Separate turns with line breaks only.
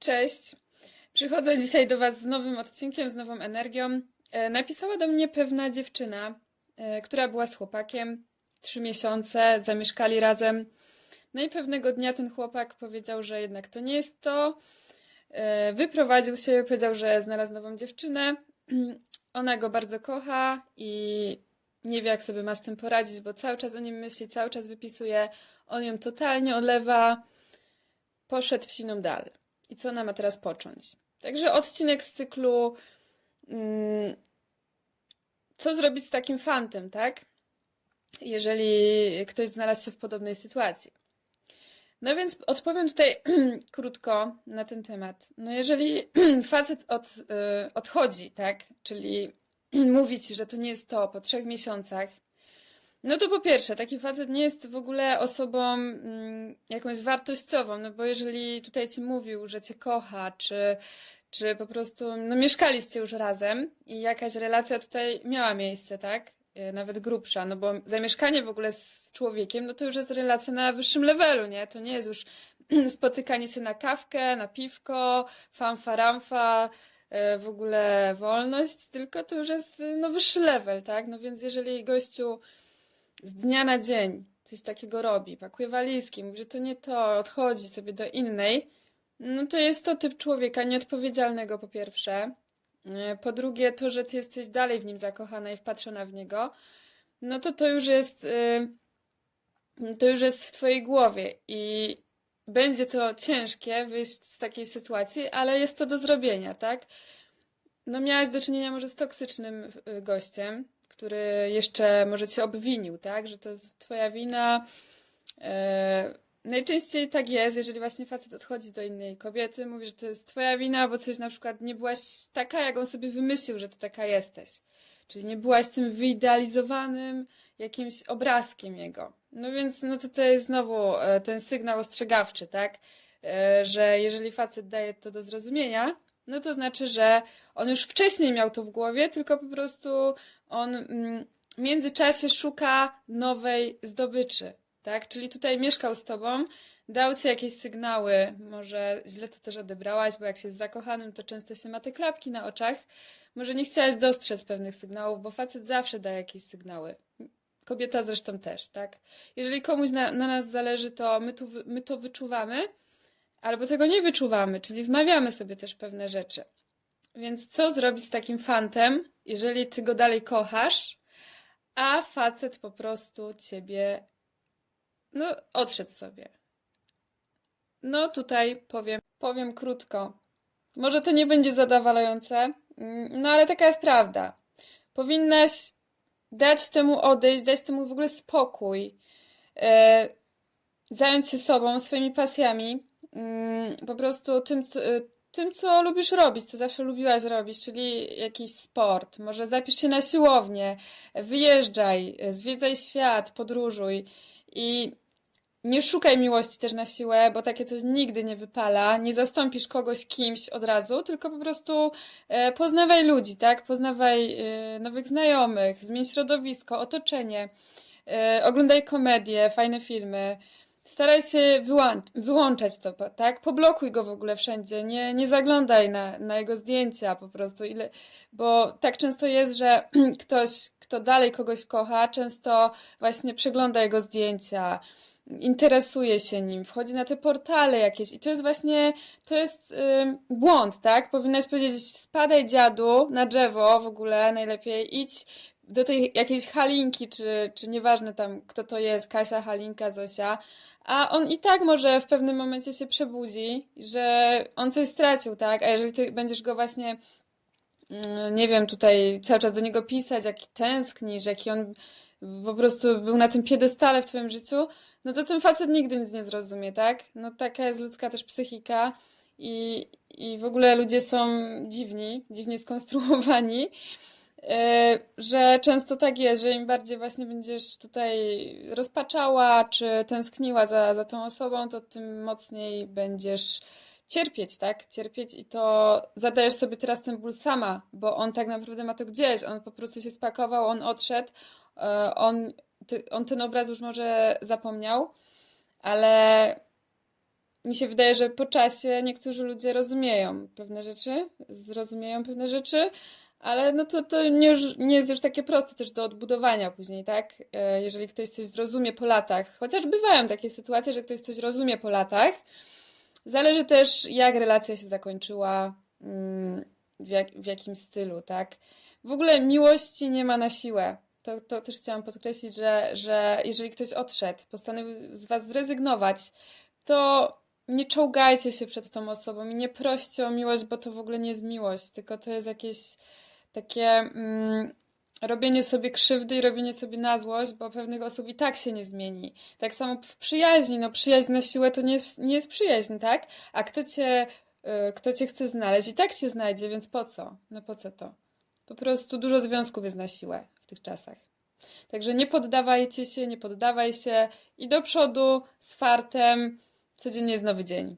Cześć. Przychodzę dzisiaj do Was z nowym odcinkiem, z nową energią. E, Napisała do mnie pewna dziewczyna, e, która była z chłopakiem. Trzy miesiące, zamieszkali razem. No i pewnego dnia ten chłopak powiedział, że jednak to nie jest to. E, Wyprowadził się, powiedział, że znalazł nową dziewczynę. Ona go bardzo kocha i nie wie, jak sobie ma z tym poradzić, bo cały czas o nim myśli, cały czas wypisuje. On ją totalnie olewa. Poszedł w siną dal. I co ona ma teraz począć? Także odcinek z cyklu mm, co zrobić z takim fantem, tak? Jeżeli ktoś znalazł się w podobnej sytuacji. No więc odpowiem tutaj krótko na ten temat. No jeżeli facet od, y, odchodzi, tak? Czyli mówi ci, że to nie jest to po trzech miesiącach, no to po pierwsze, taki facet nie jest w ogóle osobą mm, jakąś wartościową, no bo jeżeli tutaj ci mówił, że cię kocha, czy, czy po prostu, no mieszkaliście już razem i jakaś relacja tutaj miała miejsce, tak? E, Nawet grubsza, no bo zamieszkanie w ogóle z człowiekiem, no to już jest relacja na wyższym levelu, nie? To nie jest już spotykanie się na kawkę, na piwko, fanfaramfa, e, w ogóle wolność, tylko to już jest no, wyższy level, tak? No więc jeżeli gościu z dnia na dzień coś takiego robi, pakuje walizki, mówi, że to nie to, odchodzi sobie do innej, no to jest to typ człowieka nieodpowiedzialnego po pierwsze. E, Po drugie, to, że ty jesteś dalej w nim zakochana i wpatrzona w niego, no to to już jest, y, to już jest w twojej głowie i będzie to ciężkie wyjść z takiej sytuacji, ale jest to do zrobienia, tak? No miałaś do czynienia może z toksycznym y, gościem, który jeszcze może cię obwinił, tak? Że to jest twoja wina. E, najczęściej tak jest, jeżeli właśnie facet odchodzi do innej kobiety, mówi, że to jest twoja wina, bo coś na przykład nie byłaś taka, jak on sobie wymyślił, że ty taka jesteś. Czyli nie byłaś tym wyidealizowanym jakimś obrazkiem jego. No więc, no to to jest znowu e, ten sygnał ostrzegawczy, tak? E, Że jeżeli facet daje to do zrozumienia, no to znaczy, że on już wcześniej miał to w głowie, tylko po prostu on mm, w międzyczasie szuka nowej zdobyczy, tak? Czyli tutaj mieszkał z tobą, dał ci jakieś sygnały, może źle to też odebrałaś, bo jak się jest zakochanym, to często się ma te klapki na oczach. Może nie chciałaś dostrzec pewnych sygnałów, bo facet zawsze daje jakieś sygnały. Kobieta zresztą też, tak? Jeżeli komuś na, na nas zależy, to my, tu, my to wyczuwamy, albo tego nie wyczuwamy, czyli wmawiamy sobie też pewne rzeczy. Więc co zrobić z takim fantem, jeżeli ty go dalej kochasz, a facet po prostu ciebie, no, odszedł sobie. No, tutaj powiem, powiem krótko. Może to nie będzie zadowalające, mm, no ale taka jest prawda. Powinnaś dać temu odejść, dać temu w ogóle spokój, e, zająć się sobą, swoimi pasjami, po prostu tym, co, e, tym, co lubisz robić, co zawsze lubiłaś robić, czyli jakiś sport. Może zapisz się na siłownię, wyjeżdżaj, zwiedzaj świat, podróżuj i nie szukaj miłości też na siłę, bo takie coś nigdy nie wypala. Nie zastąpisz kogoś kimś od razu, tylko po prostu e, poznawaj ludzi, tak? Poznawaj e, nowych znajomych, zmień środowisko, otoczenie, e, oglądaj komedie, fajne filmy. Staraj się wyłą- wyłączać to, tak? Poblokuj go w ogóle wszędzie, nie, nie zaglądaj na, na jego zdjęcia po prostu, ile, bo tak często jest, że ktoś, kto dalej kogoś kocha, często właśnie przegląda jego zdjęcia, interesuje się nim, wchodzi na te portale jakieś i to jest właśnie, to jest ym, błąd, tak? Powinnaś powiedzieć, spadaj dziadu na drzewo w ogóle, najlepiej idź do tej jakiejś Halinki, czy, czy nieważne tam kto to jest, Kasia, Halinka, Zosia, a on i tak może w pewnym momencie się przebudzi, że on coś stracił, tak? A jeżeli ty będziesz go właśnie mm, nie wiem, tutaj cały czas do niego pisać, jaki tęsknisz, jaki on po prostu był na tym piedestale w twoim życiu, no to ten facet nigdy nic nie zrozumie, tak? No taka jest ludzka też psychika i, i w ogóle ludzie są dziwni, dziwnie skonstruowani, że często tak jest, że im bardziej właśnie będziesz tutaj rozpaczała czy tęskniła za, za tą osobą, to tym mocniej będziesz cierpieć, tak? Cierpieć i to zadajesz sobie teraz ten ból sama, bo on tak naprawdę ma to gdzieś, on po prostu się spakował, on odszedł, e, on, on ten obraz już może zapomniał, ale mi się wydaje, że po czasie niektórzy ludzie rozumieją pewne rzeczy, zrozumieją pewne rzeczy, ale no to, to nie, nie jest już takie proste też do odbudowania później, tak? E, Jeżeli ktoś coś zrozumie po latach, chociaż bywają takie sytuacje, że ktoś coś rozumie po latach, zależy też jak relacja się zakończyła, mm, w, jak, w jakim stylu, tak? W ogóle miłości nie ma na siłę. To, to też chciałam podkreślić, że, że jeżeli ktoś odszedł, postanowił z was zrezygnować, to nie czołgajcie się przed tą osobą i nie proście o miłość, bo to w ogóle nie jest miłość, tylko to jest jakieś takie mm, robienie sobie krzywdy i robienie sobie na złość, bo pewnych osób i tak się nie zmieni. Tak samo w przyjaźni, no przyjaźń na siłę to nie jest, nie jest przyjaźń, tak? A kto cię, y, kto cię chce znaleźć i tak cię znajdzie, więc po co? No po co to? Po prostu dużo związków jest na siłę w tych czasach. Także nie poddawajcie się, nie poddawaj się i do przodu z fartem. Codziennie jest nowy dzień.